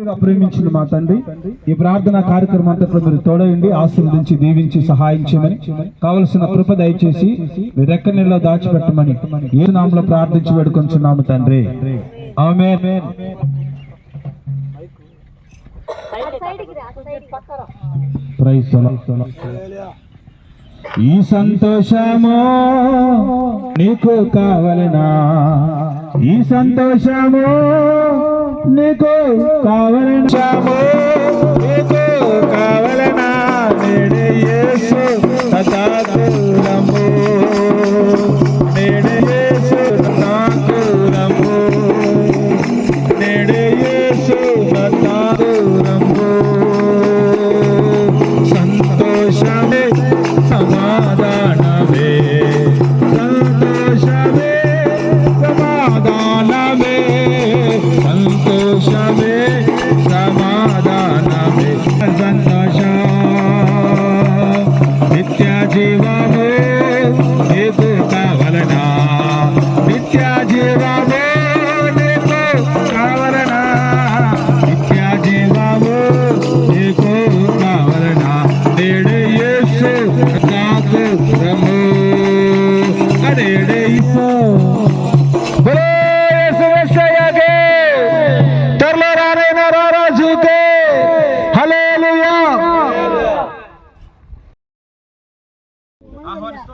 ప్రేమించిన మా తండ్రి. ఈ ప్రార్థన కార్యక్రమం అంతట్లో మీరు తోడయండి ఆశీర్వదించి దీవించి సహాయం చేయమని కావలసిన కృప దయచేసి మీ రెక్క నీళ్ళలో దాచిపెట్టమని ఏ నామలో ప్రార్థించి వేడుకొంచున్నాము తండ్రి. ఆమె ఈ సంతోషము నీకు కావలనా? ఈ సంతోషము నీకు కావలనా.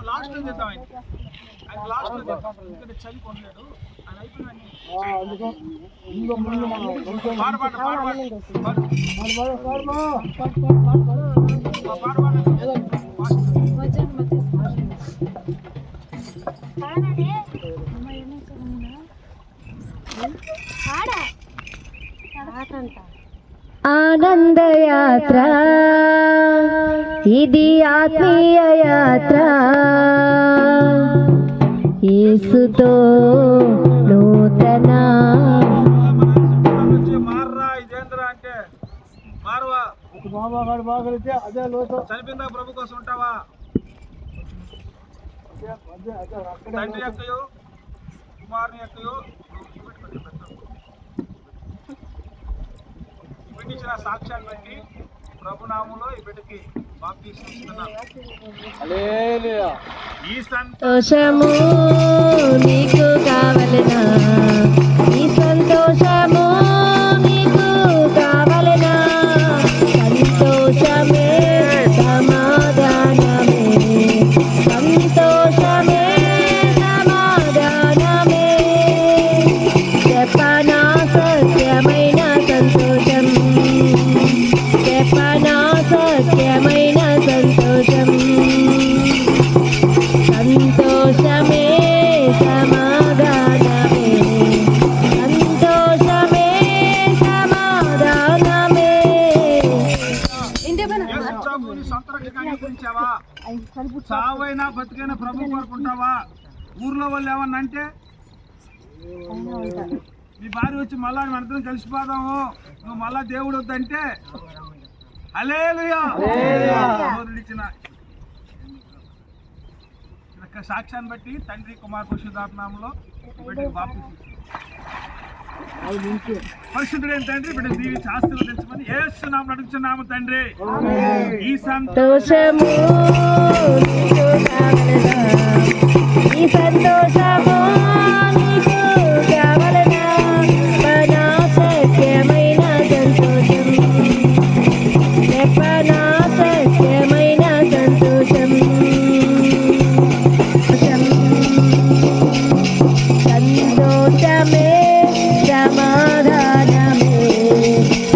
లాస్ట్లో చేద్దాం ఆయన ఆయన లాస్ట్ ఎందుకంటే చలి కొనలేడు ఆయన పాట ఆనందయాత్ర. ఇది ఆత్మీయ యాత్ర. యేసుతో నూతన. చనిపోయిందా ప్రభు కోసం ఉంటావా? తండ్రి యొక్కయో కుమారుని యొక్కయో బిడ్డించిన సాక్ష్యాన్ని బట్టి ప్రభునామంలో ఈ బిడ్డకి బాప్తీసం ఇస్తున్నాను. ఈ సంత సంతోషము నీకు కావలనా? సావైనా బతికైనా ప్రభు కోరుకుంటావా ఊర్లో వాళ్ళు ఏమన్నా అంటే మీ భార్య వచ్చి మళ్ళా మనందరం కలిసిపోదాము నువ్వు మళ్ళా దేవుడు వద్దంటే అలేలుయా ఇచ్చిన యొక్క సాక్ష్యాన్ని బట్టి తండ్రి కుమార్ పరిశుద్ధాత్మలో బిడ్డకి బాప్తిసం పరిశుద్ధుడైన తండ్రి బిడ్డ దీవించి ఆశీర్వదించమని ఏసునామం నడుచున్నాము తండ్రి. ఈ సంతోషము ఈ సంతోషము సమాధానమే.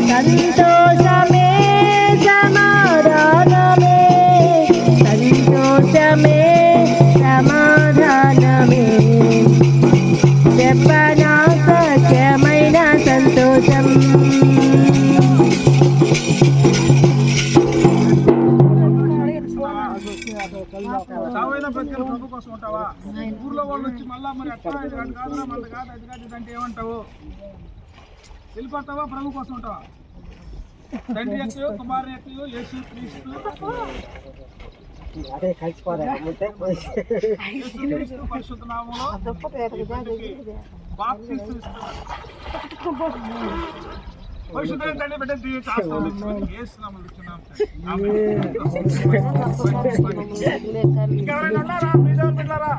సంతోషమే సమాధానమే. సంతోషమే. మరి అట్లా ఇది కాదు కాదురా మన కాదు అది కాదు ఇది అంటే ఏమంటావు వెళ్ళిపోతావా ప్రభు కోసం ఉంటావా తండ్రి ఎక్కయో కుమారుని ఎక్కయో యేసు క్రీస్తు అదే కలిసిపోదా బాప్తీసం తండ్రి బిడ్డ. ఇంకెవరైనా ఉన్నారా